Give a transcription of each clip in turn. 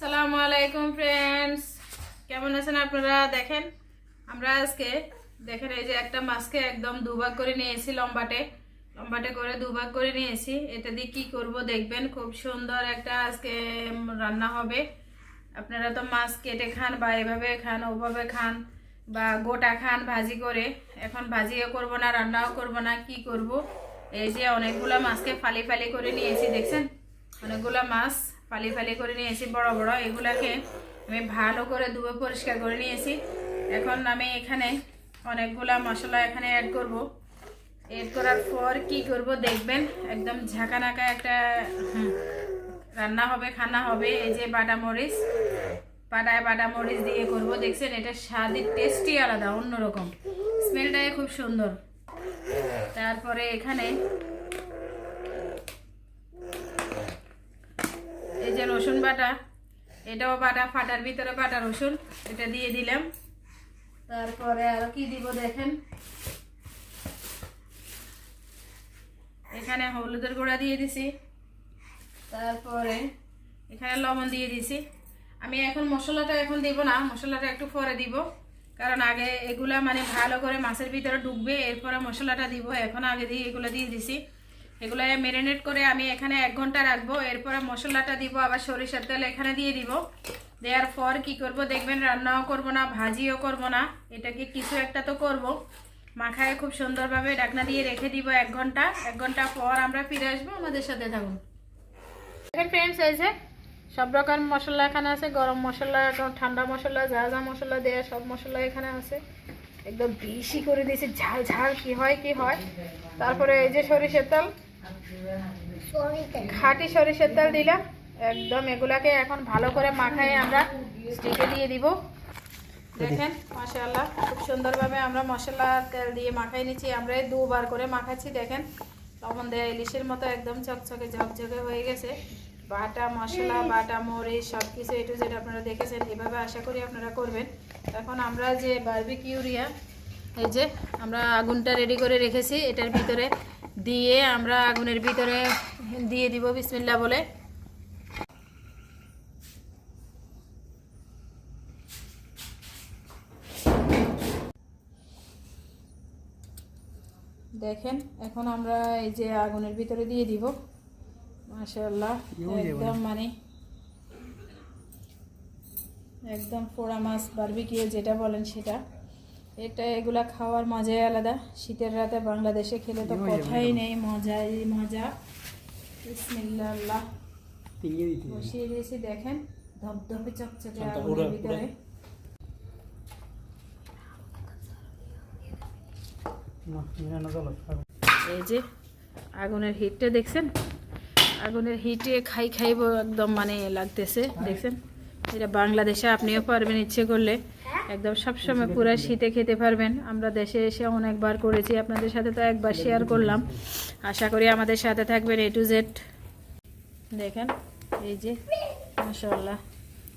সালামু আলাইকুম ফ্রেন্ডস কেমন আছেন আপনারা? দেখেন, আমরা আজকে, দেখেন এই যে একটা মাছকে একদম দুভাগ করে নিয়েছি লম্বাটে। লম্বাটে করে দুভাগ করে নিয়েছি। এটা দিয়ে কী করব দেখবেন? খুব সুন্দর একটা আজকে রান্না হবে। আপনারা তো মাছ কেটে খান বা এভাবে খান, ওভাবে খান বা গোটা খান ভাজি করে। এখন ভাজিও করব না, রান্নাও করব না, কি করব? এই যে অনেকগুলো মাছকে ফালি ফালি করে নিয়েছি, দেখছেন? অনেকগুলো মাছ। ফালি ফালি করে নিয়েছি বড় বড় এগুলাকে আমি ভালো করে ধুয়ে পরিষ্কার করে নিয়েছি এখন আমি এখানে অনেকগুলা মশলা এখানে অ্যাড করব। অ্যাড করার পর কি করব দেখবেন, একদম ঝাঁকানাকা একটা রান্না হবে, খানা হবে, এই যে বাটা মরিচ, পাটায় বাটা মরিচ দিয়ে করব। দেখছেন, এটা স্বাদের টেস্টই আলাদা, অন্যরকম। স্মেলটাই খুব সুন্দর। তারপরে এখানে এই যে রসুন বাটা এটাও বাটা, ফাটার ভিতরে বাটা রসুন, এটা দিয়ে দিলাম। তারপরে আর কি দিব দেখেন? এখানে হলুদের গুঁড়া দিয়ে দিছি। তারপরে এখানে লবণ দিয়ে দিছি। আমি এখন মশলাটা এখন দিব না, মশলাটা একটু পরে দিব। কারণ আগে এগুলা মানে ভালো করে মাছের ভিতরে ঢুকবে এরপরে মশলাটা দিব। এখন আগে দিয়ে এগুলো দিয়ে দিছি। এগুলো ম্যারিনেট করে আমি এখানে এক ঘণ্টা রাখব। এরপরে মশলাটা দিব, আবার সরিষার তেল এখানে দিয়ে দিব। দেওয়ার পর কি করব দেখবেন, রান্নাও করব না, ভাজিও করব না। এটাকে কিছু একটা তো করব। মাখায় খুব সুন্দরভাবে ডাকনা দিয়ে রেখে দিব এক ঘণ্টা। এক ঘণ্টা পর আমরা ফিরে আসব আমাদের সাথে থাকুন। দেখেন ফ্রেন্ডস যে সব রকম মশলা এখানে আছে। গরম মশলা ঠান্ডা মশলা, যা যা মশলা দেয়া সব মশলা এখানে আছে। একদম বেশি করে দিয়েছি। ঝাল ঝাল কি হয় কি হয়। তারপরে এই যে সরিষার তেল। খাঁটি সরিষার তেল দিলাম। একদম এগুলাকে এখন ভালো করে মাখায় আমরা স্টিকে দিয়ে দিব। দেখেন, মাশাআল্লাহ, খুব সুন্দরভাবে আমরা মশলা তেল দিয়ে মাখাই নিচ্ছি। আমরা দুবার করে মাখাচ্ছি, দেখেন। লবণ দেয়া ইলিশের মতো একদম চকচকে ঝকঝকে হয়ে গেছে। বাটা মশলা, বাটা মরিচ সব কিছু এটু যেটা আপনারা দেখেছেন। এভাবে আশা করি আপনারা করবেন। এখন আমরা যে বার্বিক ইউরিয়া এই যে আমরা আগুনটা রেডি করে রেখেছি, এটার ভিতরে দিয়ে আমরা আগুনের ভিতরে দিয়ে দিব বিসমিল্লা বলে। দেখেন এখন আমরা এই যে আগুনের ভিতরে দিয়ে দিব। মাশাআল্লাহ একদম মানে একদম পোড়া মাছ বারবিকিউ যেটা বলেন সেটা। এটা এগুলা খাওয়ার মজাই আলাদা। শীতের রাতে বাংলাদেশে খেলে তো কথাই নেই মজাই মজা। বিসমিল্লাহ। বসিয়ে দিয়েছি দেখেন ধপধপে চকচকে আগুনের ভিতরে। এই যে আগুনের হিটটা দেখছেন? আগুনের হিটে খাই খাইব একদম মানে লাগতেছে দেখছেন? এটা বাংলাদেশে আপনিও পারবেন, ইচ্ছে করলে। একদম সবসময় পুরো শীতে খেতে পারবেন। আমরা দেশে এসে অনেকবার করেছি, আপনাদের সাথে তো একবার শেয়ার করলাম। আশা করি আমাদের সাথে থাকবেন এ টু জেড দেখেন, এই যে মাসাল্লাহ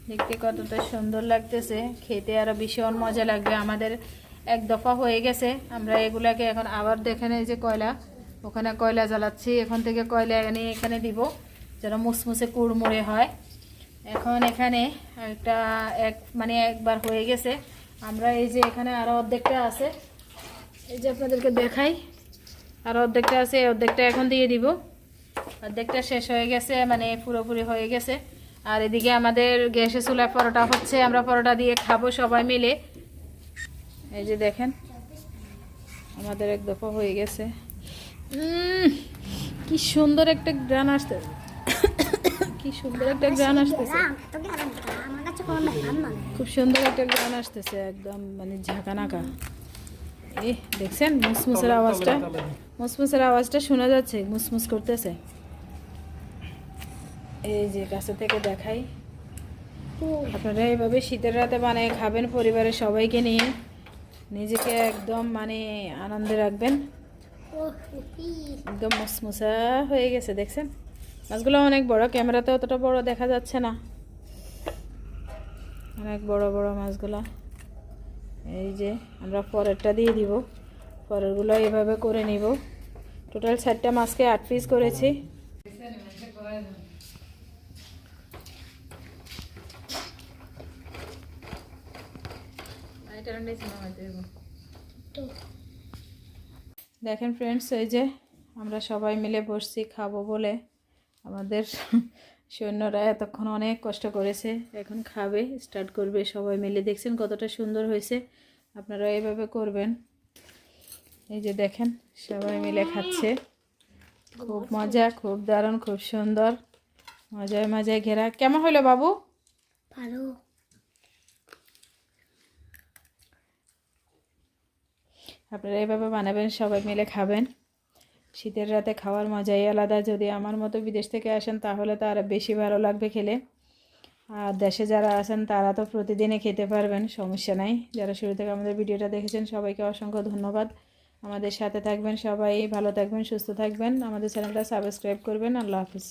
দেখতে কতটা সুন্দর লাগতেছে। খেতে আরও ভীষণ মজা লাগবে। আমাদের এক দফা হয়ে গেছে। আমরা এগুলাকে এখন আবার দেখেন এই যে কয়লা। ওখানে কয়লা জ্বালাচ্ছি, এখন থেকে কয়লা এনে এখানে দিব, যেন মুসমুসে কুড়মুড়ে হয়। এখন এখানে একটা এক মানে একবার হয়ে গেছে। আমরা এই যে এখানে আরও অর্ধেকটা আছে। এই যে আপনাদেরকে দেখাই। আর অর্ধেকটা আছে অর্ধেকটা এখন দিয়ে দিব। অর্ধেকটা শেষ হয়ে গেছে মানে পুরোপুরি হয়ে গেছে। আর এদিকে আমাদের গ্যাসে চুলায় পরোটা হচ্ছে, আমরা পরোটা দিয়ে খাব সবাই মিলে। এই যে দেখেন, আমাদের এক দফা হয়ে গেছে। কি সুন্দর একটা গ্রান আসতে কি সুন্দর একটা গ্রান আসতেছে। খুব সুন্দর একটা গ্রান আসতেছে একদম মানে ঝাঁকানাকা এ দেখছেন মুসমুসের আওয়াজটা? মুসমুসের আওয়াজটা শোনা যাচ্ছে মুসমুস করতেছে। এই যে কাছে থেকে দেখাই। আপনারা এইভাবে শীতের রাতে মানে খাবেন পরিবারের সবাইকে নিয়ে। নিজেকে একদম মানে আনন্দে রাখবেন। একদম মুসমুসা হয়ে গেছে দেখছেন? মাছগুলো অনেক বড় ক্যামেরাতে অতটা বড় দেখা যাচ্ছে না। অনেক বড় বড় মাছগুলো। এই যে আমরা পরেরটা দিয়ে দিব। পরেরগুলো এভাবে করে নিব। টোটাল চারটা মাছকে আট পিস করেছি। দেখেন ফ্রেন্ডস এই যে আমরা সবাই মিলে বসছি, খাব বলে। আমাদের সৈন্যরা এতক্ষণ অনেক কষ্ট করেছে এখন খাবে স্টার্ট করবে সবাই মিলে। দেখছেন কতটা সুন্দর হয়েছে আপনারা এইভাবে করবেন। এই যে দেখেন সবাই মিলে খাচ্ছে। খুব মজা খুব দারুণ খুব সুন্দর। মজায় মজায় ঘেরা। কেমন হলো বাবু? ভালো। আপনারা এইভাবে বানাবেন সবাই মিলে খাবেন। শীতের রাতে খাওয়ার মজাই আলাদা। যদি আমার মতো বিদেশ থেকে আসেন, তাহলে তো আরও বেশি ভালো লাগবে খেলে। আর দেশে যারা আছেন, তারা তো প্রতিদিনে খেতে পারবেন, সমস্যা নাই। যারা শুরু থেকে আমাদের ভিডিওটা দেখেছেন, সবাইকে অসংখ্য ধন্যবাদ। আমাদের সাথে থাকবেন সবাই, ভালো থাকবেন, সুস্থ থাকবেন। আমাদের চ্যানেলটা সাবস্ক্রাইব করবেন। আল্লাহ হাফিজ।